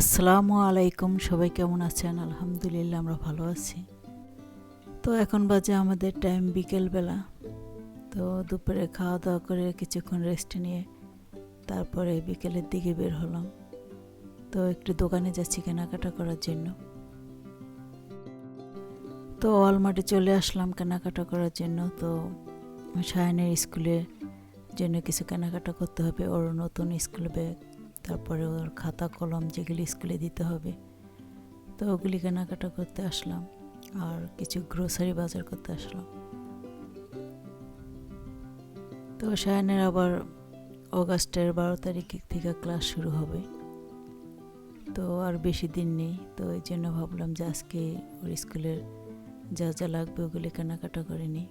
আসসালামু আলাইকুম, সবাই কেমন আছেন? আলহামদুলিল্লাহ, আমরা ভালো আছি। তো এখন বাজে আমাদের টাইম বিকেলবেলা। তো দুপুরে খাওয়া দাওয়া করে কিছুক্ষণ রেস্ট নিয়ে তারপরে বিকেলের দিকে বের হলাম। তো একটু দোকানে যাচ্ছি কেনাকাটা করার জন্য। তো অলমার্টে চলে আসলাম কেনাকাটা করার জন্য। তো সায়নের স্কুলের জন্য কিছু কেনাকাটা করতে হবে। ওর নতুন স্কুল ব্যাগ তারপরে ওর খাতা কলম যেগুলি স্কুলে দিতে হবে, তো ওগুলি কেনাকাটা করতে আসলাম আর কিছু গ্রোসারি বাজার করতে আসলাম। তো শায়নের আবার অগাস্টের বারো তারিখ থেকে ক্লাস শুরু হবে, তো আর বেশি দিন নেই, তো এই জন্য ভাবলাম যে আজকে ওর স্কুলের যা যা লাগবে ওগুলি কেনাকাটা করে নিই।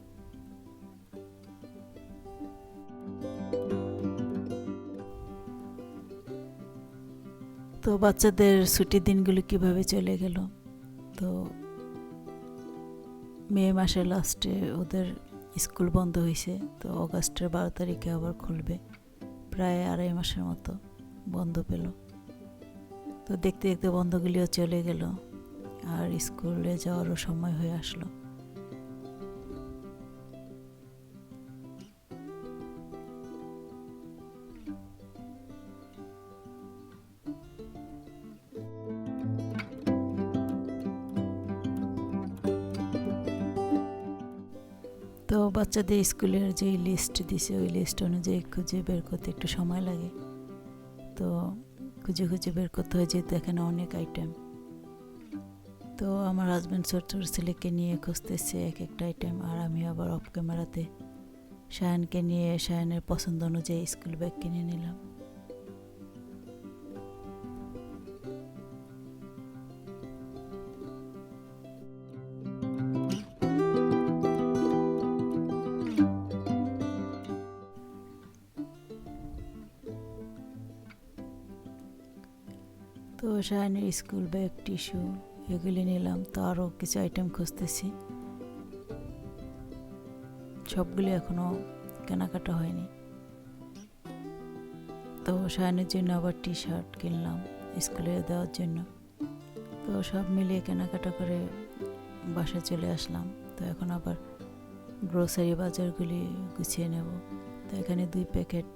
তো বাচ্চাদের ছুটির দিনগুলো কীভাবে চলে গেল? তো মে মাসের লাস্টে ওদের স্কুল বন্ধ হয়েছে, তো অগাস্টের বারো তারিখে আবার খুলবে। প্রায় আড়াই মাসের মতো বন্ধ পেল। তো দেখতে দেখতে বন্ধগুলিও চলে গেল, আর স্কুলে যাওয়ারও সময় হয়ে আসলো। বাচ্চাদের স্কুলের যে লিস্ট দিছে, ওই লিস্ট অনুযায়ী খুঁজে বের করতে একটু সময় লাগে। তো খুঁজে খুঁজে বের করতে হয় যেহেতু এখানে অনেক আইটেম তো আমার হাজব্যান্ড ছোট ছোট ছেলেকে নিয়ে খুঁজতেছে এক একটা আইটেম আর আমি আবার অফ ক্যামেরাতে শায়নকে নিয়ে শায়নের পছন্দ অনুযায়ী স্কুল ব্যাগ কিনে নিলাম। তো শায়নের স্কুল ব্যাগ, টিস্যু এগুলি নিলাম, তো আরও কিছু আইটেম খুঁজতেছি। সবগুলি এখনও কেনাকাটা হয়নি। তো শায়নের জন্য আবার টি শার্ট কিনলাম স্কুলে দেওয়ার জন্য। তো সব মিলিয়ে কেনাকাটা করে বাসায় চলে আসলাম। তো এখন আবার গ্রোসারি বাজারগুলি গুছিয়ে নেব। তো এখানে দুই প্যাকেট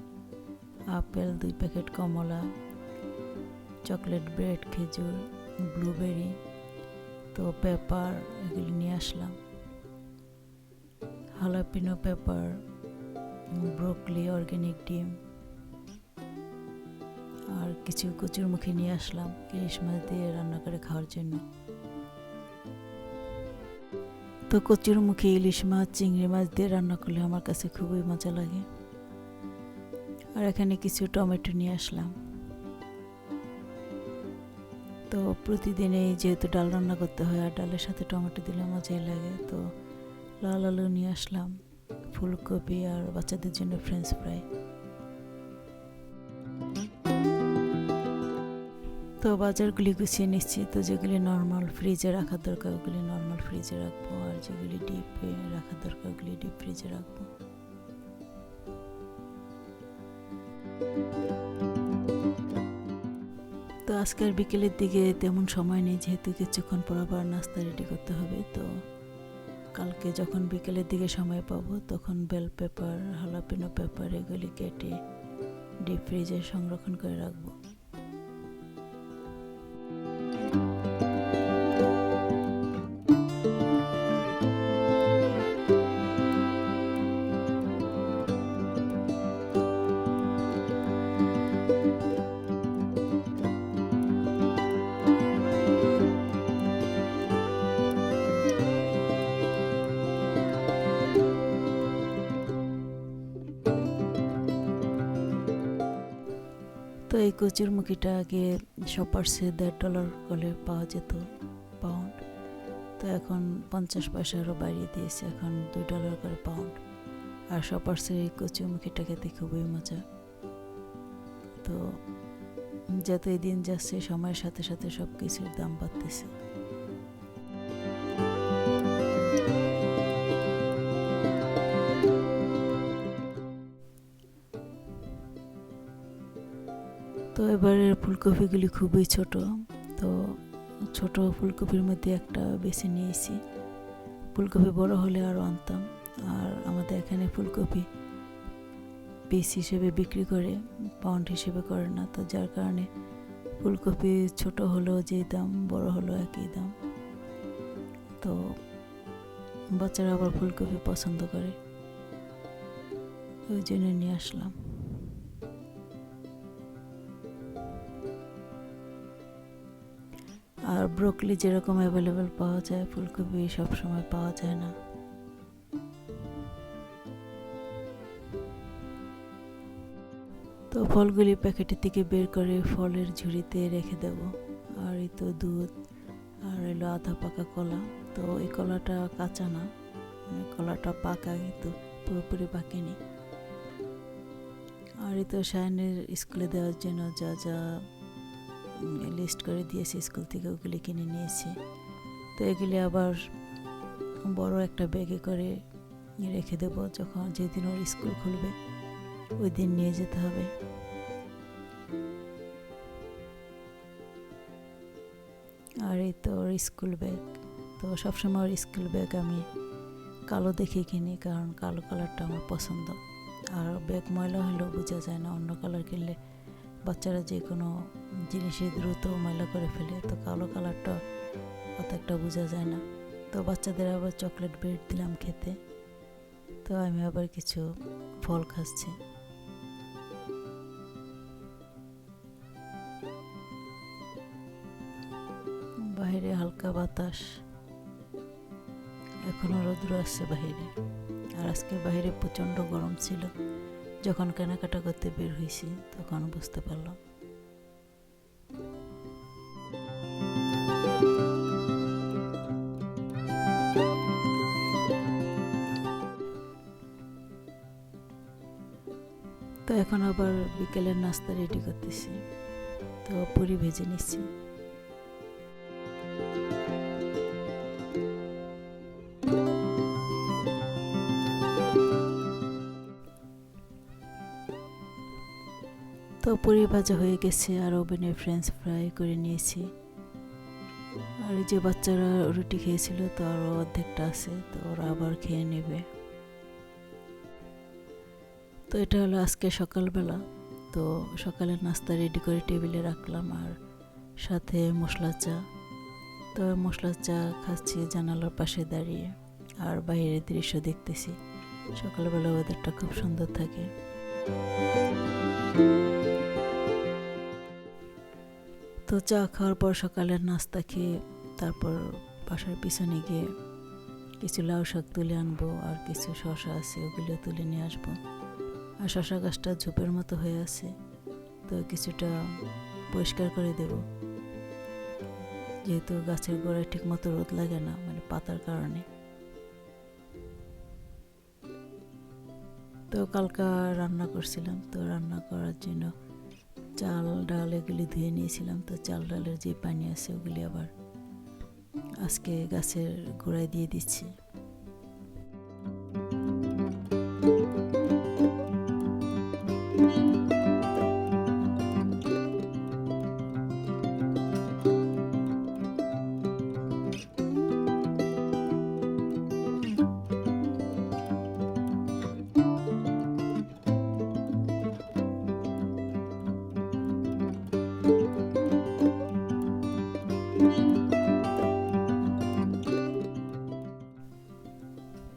আপেল, দুই প্যাকেট কমলা চকলেট ব্রেড, খেজুর, ব্লুবেরি, তো পেপার এগুলি নিয়ে আসলাম। হালাপিনো পেপার, ব্রোকলি অর্গ্যানিক ডিম আর কিছু কচুর মুখে নিয়ে আসলাম ইলিশ মাছ দিয়ে রান্না করে খাওয়ার জন্য। তো কচুর মুখে ইলিশ মাছ, চিংড়ি মাছ দিয়ে রান্না করলে আমার কাছে খুবই মজা লাগে। আর এখানে কিছু টমেটো নিয়ে আসলাম। তো প্রতিদিনেই যেহেতু ডাল রান্না করতে হয় আর ডালের সাথে টমেটো দিলে মজাই লাগে, তো লাল আলু নিয়ে আসলাম, ফুলকপি আর বাচ্চাদের জন্য ফ্রেঞ্চ ফ্রাই তো বাজারগুলি গুছিয়ে নিচ্ছি, তো যেগুলি নর্মাল ফ্রিজে রাখার দরকার ওগুলি নর্মাল ফ্রিজে রাখব, আর যেগুলি ডিপে রাখার দরকার ওগুলি ডিপ ফ্রিজে রাখব। তো আজকের বিকেলের দিকে তেমন সময় নেই, যেহেতু কিছুক্ষণ পর আবার নাস্তা রেডি করতে হবে। তো কালকে যখন বিকেলের দিকে সময় পাব, তখন বেল পেপার হালাপিনো পেপার এগুলি কেটে ডিপ ফ্রিজে সংরক্ষণ করে রাখব। তো এই কচুরমুখীটা আগে শপার্সে দেড় ডলার করে পাওয়া যেত পাউন্ড তো এখন পঞ্চাশ পয়সারও বাড়িয়ে দিয়েছে, এখন দুই ডলার করে পাউন্ড আর শপার্সের এই কচুর মুখিটা খেতে খুবই মজা। তো যতই দিন যাচ্ছে, সময়ের সাথে সাথে সব কিছুর দাম বাড়তেছে। ফুলকপিগুলি খুবই ছোট, তো ছোট ফুলকপির মধ্যে একটা বেছে নিয়েছি। ফুলকপি বড় হলে আরও আনতাম। আর আমাদের এখানে ফুলকপি পিস হিসেবে বিক্রি করে পাউন্ড হিসেবে করে না, তো যার কারণে ফুলকপি ছোট হলেও যেই দাম, বড় হলেও একই দাম। তো বাচ্চারা আবার ফুলকপি পছন্দ করে। ওই জন্য নিয়ে আসলাম। ব্রোকলি যেরকম অ্যাভেলেবেল পাওয়া যায়, ফুলকপি সব সময় পাওয়া যায় না। তো ফলগুলি প্যাকেটের থেকে বের করে ফলের ঝুড়িতে রেখে দেব। আর এই তো দুধ, আর এলো আধা পাকা কলা। তো এই কলাটা কাঁচা না মানে কলাটা পাকা, কিন্তু পুরোপুরি পাকেনি আর এই তো শায়নের স্কুলে দেওয়ার জন্য যা যা লিস্ট করে দিয়েছে স্কুল থেকে ওগুলি কিনে নিয়েছি। তো এগুলি আবার বড় একটা ব্যাগে করে রেখে দেব যখন যেদিন ওর স্কুল খুলবে, ওই দিন নিয়ে যেতে হবে। আর এই তো ওর স্কুল ব্যাগ তো সবসময় ওর স্কুল ব্যাগ আমি কালো দেখে কিনি, কারণ কালো কালারটা আমার পছন্দ। আর ব্যাগ ময়লা হলেও বোঝা যায় না, অন্য কালার কিনলে বাচ্চারা যে কোনো জিনিসে দ্রুত ময়লা করে ফেলে, তো কালো কালারটা অত একটা বোঝা যায় না। তো বাচ্চাদের আবার চকলেট ব্রেড দিলাম খেতে, তো আমি আবার কিছু ফল খাচ্ছি। বাইরে হালকা বাতাস, এখনও রৌদ্র আসছে বাইরে, আর আজকে বাইরে প্রচণ্ড গরম ছিল। যখন কেনাকাটা করতে বের হয়েছি, তখন বুঝতে পারলাম। তো এখন আবার বিকেলের নাস্তা রেডি করতেছি। তো পুরি ভেজে নিচ্ছি। তো পুরি ভাজা হয়ে গেছে আর ওভেনে ফ্রেঞ্চ ফ্রাই করে নিয়েছি। আর যে বাচ্চারা রুটি খেয়েছিল, তো আরও অর্ধেকটা আছে, তো ওরা আবার খেয়ে নেবে। তো এটা হলো আজকে সকালবেলা। তো সকালের নাস্তা রেডি করে টেবিলে রাখলাম আর সাথে মশলা চা। তো মশলা চা খাচ্ছি জানালার পাশে দাঁড়িয়ে। আর বাইরের দৃশ্য দেখতেছি। সকালবেলা ওয়েদারটা খুব সুন্দর থাকে। তো চা খাওয়ার পর সকালের নাস্তা খেয়ে তারপর বাসার পিছনে গিয়ে কিছু লাউ শাক তুলে আনব আর কিছু শশা আছে, ওগুলো তুলে নিয়ে আসব। আর শশা গাছটা ঝোপের মতো হয়ে আছে, তো কিছুটা পরিষ্কার করে দেব। যেহেতু গাছের গোড়ায় ঠিক মতো রোদ লাগে না মানে পাতার কারণে। তো কালকা রান্না করছিলাম, তো রান্না করার জন্য চাল, ডাল এগুলি ধুয়ে নিয়েছিলাম। তো চাল, ডালের যে পানি আছে ওগুলি আবার আজকে গাছের গোড়ায় দিয়ে দিচ্ছি।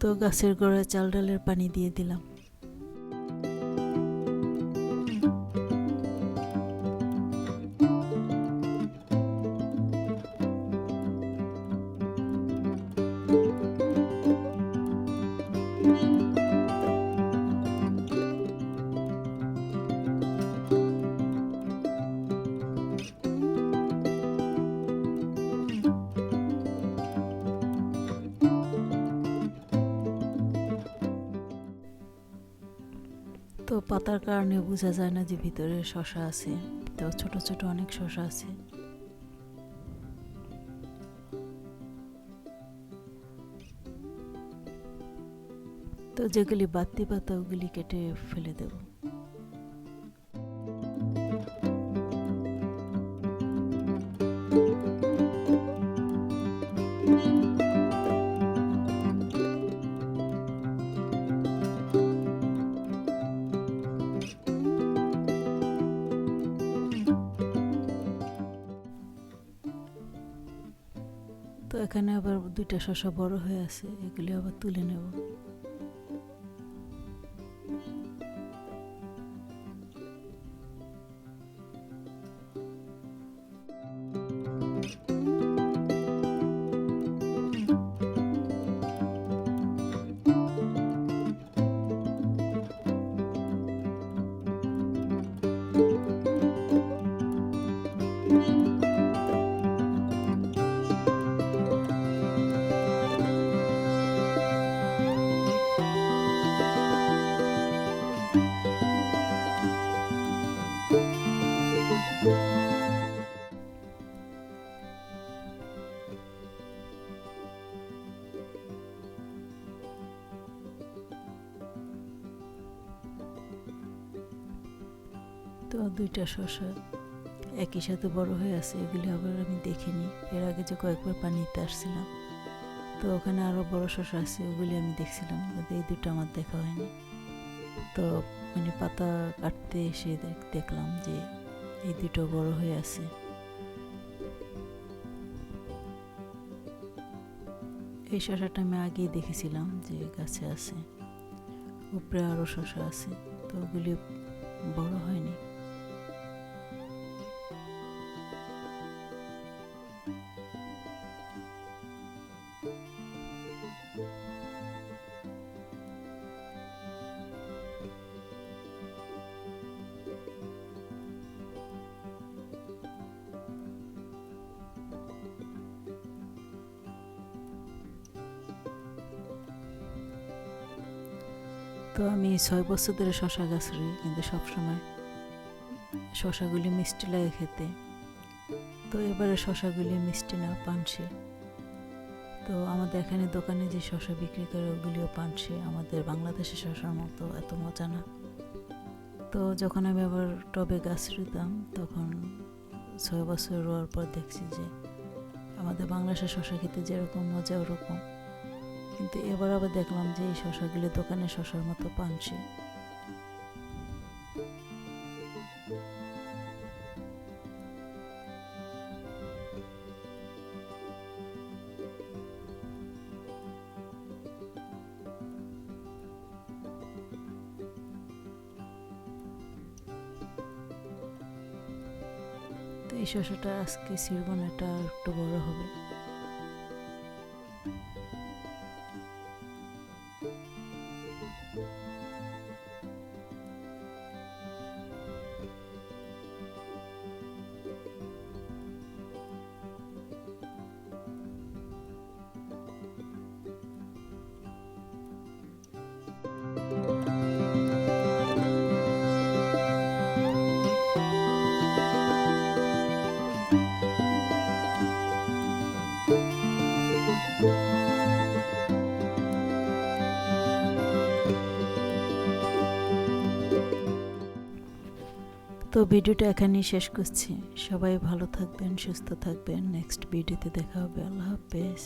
তো গাছের গোড়ায় চাল ডালের পানি দিয়ে দিলাম। তো পাতার কারণে বোঝা যায় না যে ভিতরে শশা আছে। তো ছোট ছোট অনেক শশা আছে। তো যেগুলি বাড়তি পাতা, ওগুলি কেটে ফেলে দেব। এখানে আবার দুইটা শশা বড় হয়ে আছে এগুলি আবার তুলে নেব। দুইটা শশা একই সাথে বড় হয়ে আছে, এগুলি আবার আমি দেখিনি। এর আগে যে কয়েকবার পানিতে আসছিলাম। তো ওখানে আরও বড় শশা আছে, ওগুলি আমি দেখছিলাম, কিন্তু এই দুটো আমার দেখা হয়নি। তো মানে পাতা কাটতে এসে দেখ- দেখলাম যে এই দুটো বড় হয়ে আছে। এই শশাটা আমি আগেই দেখেছিলাম যে গাছে আছে। উপরে আরও শশা আছে, তো ওগুলি বড় হয়নি। তো আমি ছয় বছর ধরে শশা গাছ রই, কিন্তু সবসময় শশাগুলি মিষ্টি লাগে খেতে। তো এবারে শশাগুলি মিষ্টি না, পানসে। তো আমাদের এখানে দোকানে যে শশা বিক্রি করে, ওগুলিও পানসে। আমাদের বাংলাদেশে শশার মতো এত মজা না। তো যখন আমি আবার টবে গাছ রুতাম তখন ছয় বছর রোয়ার পর দেখছি যে আমাদের বাংলাদেশের শশা খেতে যেরকম মজা, ওরকম। কিন্তু এবার আবার দেখলাম যে এই শশাগুলি দোকানে শশার মতো পানসে। তো এই শশাটা আজকে ছিড়ব না এটা একটু বড় হবে। তো ভিডিওটা এখানেই শেষ করছি। সবাই ভালো থাকবেন, সুস্থ থাকবেন। নেক্সট ভিডিওতে দেখা হবে। আল্লাহ হাফেজ।